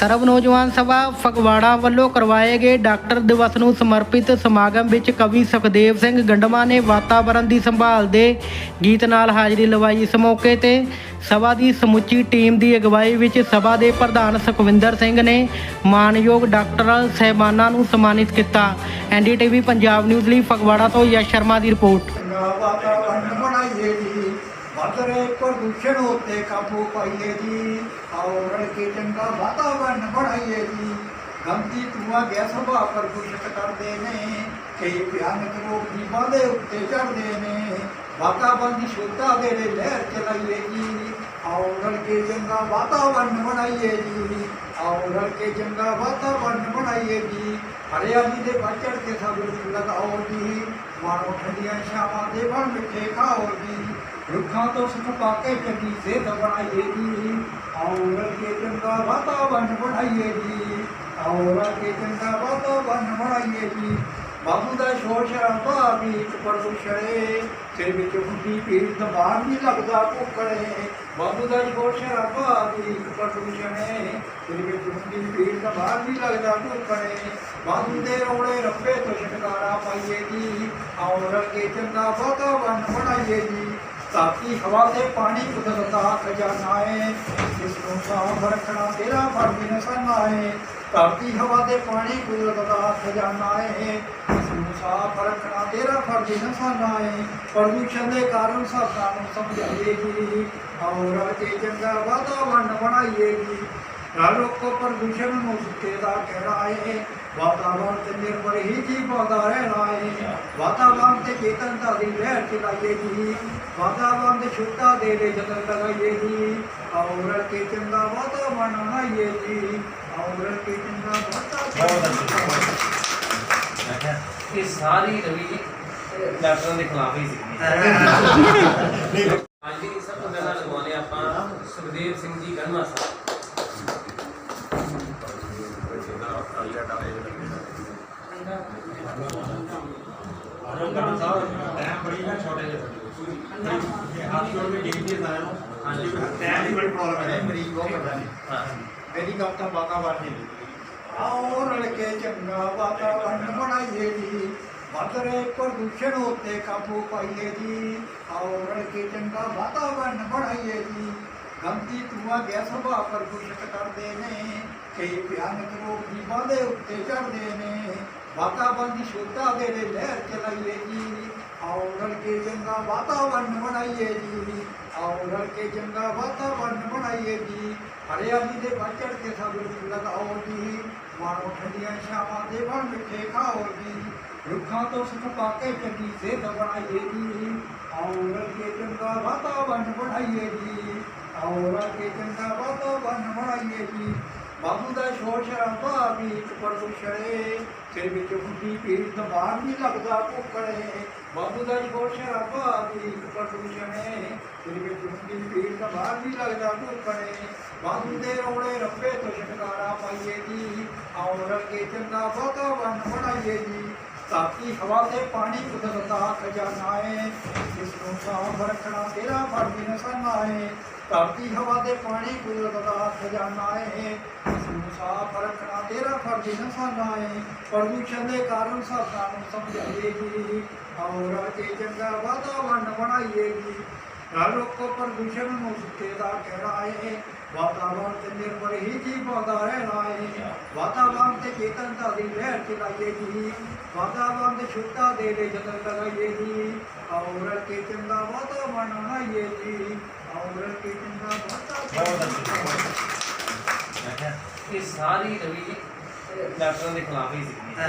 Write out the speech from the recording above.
ਸਰਬ ਨੌਜਵਾਨ ਸਭਾ ਫਗਵਾੜਾ ਵੱਲੋਂ ਕਰਵਾਏ ਗਏ ਡਾਕਟਰ ਦਿਵਸ ਨੂੰ ਸਮਰਪਿਤ ਸਮਾਗਮ ਵਿੱਚ ਕਵੀ ਸੁਖਦੇਵ ਸਿੰਘ ਗੰਡਮਾ ਨੇ ਵਾਤਾਵਰਣ ਦੀ ਸੰਭਾਲ ਦੇ ਗੀਤ ਨਾਲ ਹਾਜ਼ਰੀ ਲਵਾਈ। ਇਸ ਮੌਕੇ ਤੇ ਸਭਾ ਦੀ ਸਮੁੱਚੀ ਟੀਮ ਦੀ ਅਗਵਾਈ ਵਿੱਚ ਸਭਾ ਦੇ ਪ੍ਰਧਾਨ ਸੁਖਵਿੰਦਰ ਸਿੰਘ ਨੇ ਮਾਨਯੋਗ ਡਾਕਟਰ ਸਹਿਬਾਨਾਂ ਨੂੰ ਸਨਮਾਨਿਤ ਕੀਤਾ। ਐਨਡੀਟੀਵੀ ਪੰਜਾਬ ਨਿਊਜ਼ ਲਈ ਫਗਵਾੜਾ ਤੋਂ ਯਸ਼ ਸ਼ਰਮਾ ਦੀ ਰਿਪੋਰਟ। ਵੱਧ ਰਹੇ ਪ੍ਰਦੂਸ਼ਣ ਉੱਤੇ ਕਾਬੂ ਪਾਈਏ ਜੀ। ਆਓ ਰਲ ਕੇ ਚੰਗਾ ਵਾਤਾਵਰਨ ਬਣਾਈਏ ਜੀ। ਗੰਦੀ ਧੂਆਂ ਗੈਸ ਹਵਾ ਪ੍ਰਦੂਸ਼ਿਤ ਕਰਦੇ ਨੇ। ਕਈ ਭਿਆਨਕ ਰੋਗ ਜੀਵਾਂ ਦੇ ਉੱਤੇ ਚੜਦੇ ਨੇ। ਵਾਤਾਵਰਨ ਦੀ ਸ਼ੁੱਧਤਾ ਦੇ ਲਈ ਲਹਿਰ ਚਲਾਈਏ ਜੀ। ਆਓ ਰਲ ਕੇ ਚੰਗਾ ਵਾਤਾਵਰਨ ਬਣਾਈਏ ਜੀ। ਆਓ ਰਲ ਕੇ ਚੰਗਾ ਵਾਤਾਵਰਨ ਬਣਾਈਏ ਜੀ। ਹਰਿਆਲੀ ਦੇ ਵੱਧ ਚੜ੍ਹ ਕੇ ਸਭ ਰੁੱਖ ਲਗਾਓ ਜੀ। ਮਾਣੋ ਠੰਡੀਆਂ ਛਾਵਾਂ ਦੇ ਬਣ ਮਿੱਠੇ ਖਾਓ ਜੀ। ਰੁੱਖਾਂ ਤੋਂ ਸੁਖ ਪਾ ਕੇ ਚੰਗੀ ਸਿਹਤ ਬਣਾਈਏ ਜੀ। ਆਓ ਰਲ ਕੇ ਚੰਗਾ ਵਾਤਾਵਰਨ ਬਣਾਈਏ ਜੀ। ਆਓ ਰਲ ਕੇ ਚੰਗਾ ਵਾਤਾਵਰਨ ਬਣਾਈਏ ਜੀ। ਬਾਬੂ ਦਾ ਸ਼ੋਰ ਸ਼ਰਾਬਾ ਵੀ ਇੱਕ ਪ੍ਰਦੂਸ਼ਣੇ ਸਿਰ ਵਿੱਚ ਹੁੰਦੀ ਭੀੜ ਦਬਾਰ ਨਹੀਂ ਲੱਗਦਾ ਕੁੱਕੜੇ ਬਾਬੂ ਦਾ ਸ਼ੋਰ ਸ਼ਰਾਬਾ ਵੀ ਇੱਕ ਪ੍ਰਦੂਸ਼ਣੇ ਸਿਰ ਵਿੱਚ ਹੁੰਦੀ ਭੀੜ ਦਬਾਰ ਨਹੀਂ ਲੱਗਦਾ ਕੁੱਕੜੇ ਬਾਬੂ ਦੇ ਰੋੜੇ ਰੱਬੇ ਤੋਂ ਛਟਕਾਰਾ ਪਾਈਏ ਜੀ। ਆਓ ਰਲ ਕੇ ਚੰਗਾ ਵਾਤਾਵਰਨ ਬਣਾਈਏ ਜੀ। ਤਾਕੀ ਹਵਾ ਤੇ ਪਾਣੀ ਕੁਦਰਤ ਦਾ ਖਜ਼ਾਨਾ ਏ ਇਸ ਨੂੰ ਸਾਫ਼ ਰੱਖਣਾ ਤੇਰਾ ਫਰਜ਼ ਨਿਸ਼ਾਨਾ ਏ ਧਰਤੀ ਹਵਾ ਤੇ ਪਾਣੀ ਕੁਦਰਤ ਦਾ ਖਜ਼ਾਨਾ ਏ ਇਸ ਨੂੰ ਸਾਫ਼ ਰੱਖਣਾ ਤੇਰਾ ਫਰਜ਼ ਨਿਸ਼ਾਨਾ ਏ ਪ੍ਰਦੂਸ਼ਣ ਦੇ ਕਾਰਨ ਸਾਡਾ ਨੂੰ ਸਮਝਾਈਏਗੀ ਔਰ ਆਓ ਚੰਗਾ ਵਾਤਾਵਰਨ ਬਣਾਈਏਗੀ ਰੋਕੋ ਪ੍ਰਦੂਸ਼ਣ ਨੂੰ ਸੁੱਤੇ ਦਾ ਕਹਿਣਾ ਏ। ਵਾਤਾਵਰਨ ਤੇ ਨਿਰਭਰ ਹੀ ਜੀਵਾਂ ਦਾ ਰਹਿਣਾ ਹੈ। ਵਾਤਾਵਰਨ ਤੇ ਚੇਤਨਤਾ ਦੀ ਲਹਿਰ ਚਲਾਈਏ ਜੀ। ਵਾਤਾਵਰਨ ਦੇ ਸ਼ੁੱਧਤਾ ਦੇ ਲਈ ਯਤਨ ਲਗਾਈਏ ਜੀ। ਰਲ ਕੇ ਚੰਗਾ ਵਾਤਾਵਰਨ ਬਣਾਈਏ ਜੀ। ਰਲ ਕੇ ਚੰਗਾ ਵਾਤਾਵਰਨ ਇਹ ਸਾਰੀ ਰਵੀ ਡਾਕਟਰਾਂ ਦੇ ਖਿਲਾਫ ਹੀ ਸੀ ਅੱਜ ਦੀ ਸਭ ਤੋਂ ਪਹਿਲਾਂ ਲਗਵਾਉਣੇ ਆਪਾਂ ਸੁਖਦੇਵ ਸਿੰਘ ਜੀ ਗਨਮਾ ਸਾਹਿਬ ਟਾਈਮ ਬੜੀ ਨਾ ਛੋਟੇ ਜਿਹੇ ਹੱਥ ਜੋੜ ਕੇ ਡਿੱਗਦੀ ਹੈ ਸਾਰਿਆਂ ਨੂੰ ਹਾਂਜੀ। ਟਾਈਮ ਦੀ ਬੜੀ ਪ੍ਰੋਬਲਮ ਹੈ ਮਰੀਜ਼ ਬਹੁਤ ਵੱਡਾ ਨੇ ਹਾਂ ਮੇਰੀ ਗੱਲ ਤਾਂ ਵਾਤਾਵਰਨ ਹੀ ਆਓ ਰਲ ਕੇ ਚੰਗਾ ਵਾਤਾਵਰਨ ਬਣਾਈਏ ਜੀ ਵਾਤਰੇ ਪ੍ਰਦੂਸ਼ਣ ਉੱਤੇ ਕਾਬੂ ਪਾਈਏ ਜੀ ਆਓ ਰਲ ਕੇ ਚੰਗਾ ਵਾਤਾਵਰਨ ਬਣਾਈਏ ਜੀ ਗੰਦੀ ਧੂਆਂ ਗੈਸ ਹਵਾ ਪ੍ਰਦੂਸ਼ਿਤ ਕਰਦੇ ਨੇ। ਕਈ ਭਿਆਨਕ ਰੋਗ ਜੀਵਾਂ ਦੇ ਉੱਤੇ ਚੜਦੇ ਨੇ। ਵਾਤਾਵਰਨ ਦੀ ਸ਼ੁੱਧਤਾ ਦੇ ਲਈ ਲਹਿਰ ਚਲਾਈਏ ਜੀ। ਆਓ ਰਲ ਕੇ ਚੰਗਾ ਵਾਤਾਵਰਨ ਬਣਾਈਏ ਜੀ। ਆਓ ਰਲ ਕੇ ਚੰਗਾ ਵਾਤਾਵਰਨ ਬਣਾਈਏ ਜੀ। ਹਰਿਆਲੀ ਦੇ ਵੱਧ ਚੜ੍ਹ ਕੇ ਸਭ ਰੁੱਖ ਲਗਾਓ ਜੀ। ਮਾਣੋ ਠੰਡੀਆਂ ਛਾਵਾਂ ਦੇ ਬਣ ਮਿੱਠੇ ਖਾਓ ਜੀ। ਰੁੱਖਾਂ ਤੋਂ ਸੁਖ ਪਾ ਕੇ ਚੰਗੀ ਸਿਹਤ ਬਣਾਈਏ ਜੀ। ਆਓ ਰਲ ਕੇ ਚੰਗਾ ਵਾਤਾਵਰਨ ਬਣਾਈਏ ਜੀ। ਆਓ ਰਲ ਕੇ ਚੰਗਾ ਵਾਤਾਵਰਨ ਬਣਾਈਏ ਜੀ। ਬਾਬੂ ਦਾ ਸ਼ੋਰ ਸ਼ਰਾਬਾ ਵੀ ਇੱਕ ਪ੍ਰਦੂਸ਼ਣੇ ਸਿਰ ਵਿੱਚ ਹੁੰਦੀ ਭੀੜ ਦਬਾਰ ਨਹੀਂ ਲੱਗਦਾ ਕੁੱਕੜੇ ਬਾਬੂ ਦਾ ਸ਼ੋਰ ਸ਼ਰਾਬਾ ਵੀ ਇੱਕ ਪ੍ਰਦੂਸ਼ਣੇ ਸਿਰ ਵਿੱਚ ਹੁੰਦੀ ਭੀੜ ਦਬਾਰ ਨਹੀਂ ਲੱਗਦਾ ਕੁੱਕੜੇ ਬਾਬੂ ਦੇ ਰੋੜੇ ਰੱਬੇ ਤੋਂ ਛਟਕਾਰਾ ਪਾਈਏ ਜੀ। ਆਓ ਰਲ ਚੰਗਾ ਵਾਤਾਵਰਨ ਬਣਾਈਏ ਜੀ। ਤਾਕੀ ਹਵਾ ਤੇ ਪਾਣੀ ਕੁਦਰਤ ਦਾ ਖਜ਼ਾਨਾ ਹੈ ਰੱਖਣਾ ਤੇਰਾ ਫਰਜ਼ ਨਿਸ਼ਾਨਾ ਹੈ ਧਰਤੀ ਹਵਾ ਤੇ ਪਾਣੀ ਕੁਦਰਤ ਦਾ ਖਜ਼ਾਨਾ ਹੈ ਸਾਫ਼ ਰੱਖਣਾ ਤੇਰਾ ਫਰਜ਼ ਨਿਸ਼ਾਨਾ ਹੈ ਪ੍ਰਦੂਸ਼ਣ ਦੇ ਕਾਰਨ ਸਾਡਾ ਨੂੰ ਸਮਝਾਈਏ ਜੀ। ਆਓ ਰਲ ਚੰਗਾ ਵਾਤਾਵਰਨ ਬਣਾਈਏ ਜੀ। ਰਲ ਰੋਕੋ ਪ੍ਰਦੂਸ਼ਣ ਨੂੰ ਸੁੱਤੇ ਦਾ ਕਹਿਣਾ ਹੈ ਵਾਤਾਵਰਨ ਤੇ ਨਿਰਭਰ ਹੀ ਜੀਵਾਂ ਦਾ ਰਹਿਣਾ ਹੈ। ਵਾਤਾਵਰਨ ਤੇ ਚੇਤਨਤਾ ਦੀ ਲਹਿਰ ਚਲਾਈਏ ਜੀ। ਵਾਤਾਵਰਨ ਦੀ ਸ਼ੁੱਧਤਾ ਦੇ ਲਈ ਯਤਨ ਲਗਾਈਏ ਜੀ। ਆਓ ਰਲ ਕੇ ਚੰਗਾ ਵਾਤਾਵਰਨ ਬਣਾਈਏ ਜੀ। ਆਓ ਰਲ ਕੇ ਇਹ ਸਾਰੀ ਰਵੀ ਡਾਕਟਰਾਂ ਦੇ ਖਿਲਾਫ ਹੀ ਸੀ